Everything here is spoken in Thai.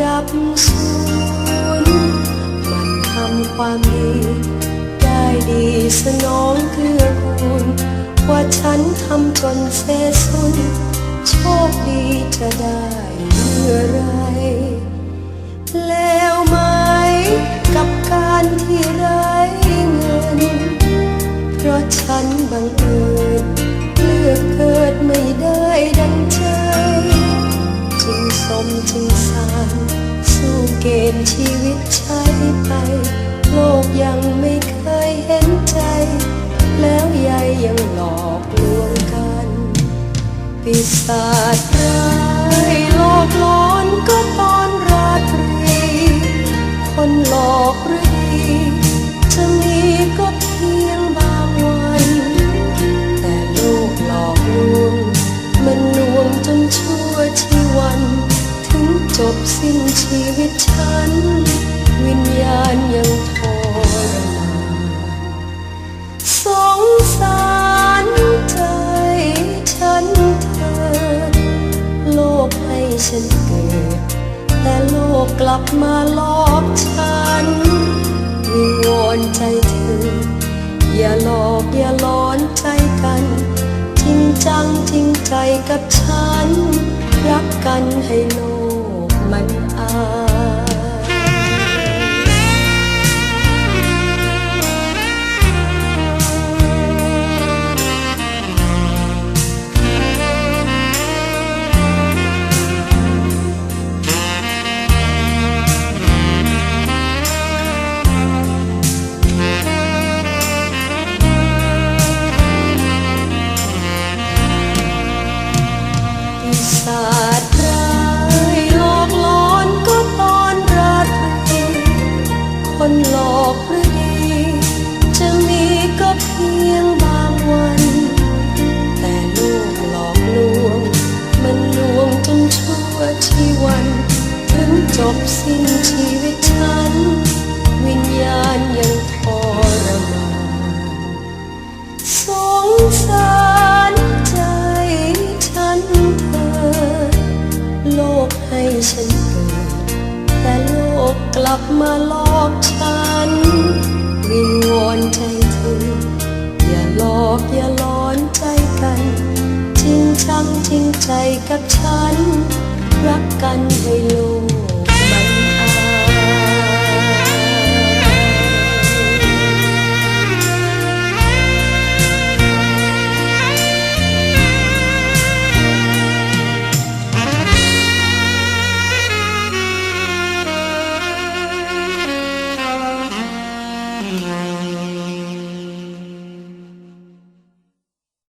ดับสูญมันทำความดี ได้ดีสนองเกื้อกูลว่าฉันทำจนเสยสุนโชคดีจะได้เมื่อไร เกณฑ์ชีวิตใช้ไป โลกยังไม่เคยเห็นใจ แล้วยายยังหลอกลวงกัน ปีศาจ สิ้นชีวิตฉัน วิญญาณยังทรมานสงสารใจฉันเถิดโลกให้ฉันเกิด แต่โลกกลับมาลอกฉัน วิงวอนใจเธอ อย่าหลอกอย่าหลอนใจกัน จริงจังจริงใจกับฉัน รักกันให้โลก มัน วชีวัน ถึงจบสิ้นชีวิตฉัน วิญญาณยังทรมานสงสารใจฉันเถิดโลกให้ฉันเกิด แต่โลกกลับมาหลอกฉัน วิงวอนใจเธอ อย่าหลอกอย่าหลอนใจกัน จริงจังจริงใจกับฉัน รักกันให้ลง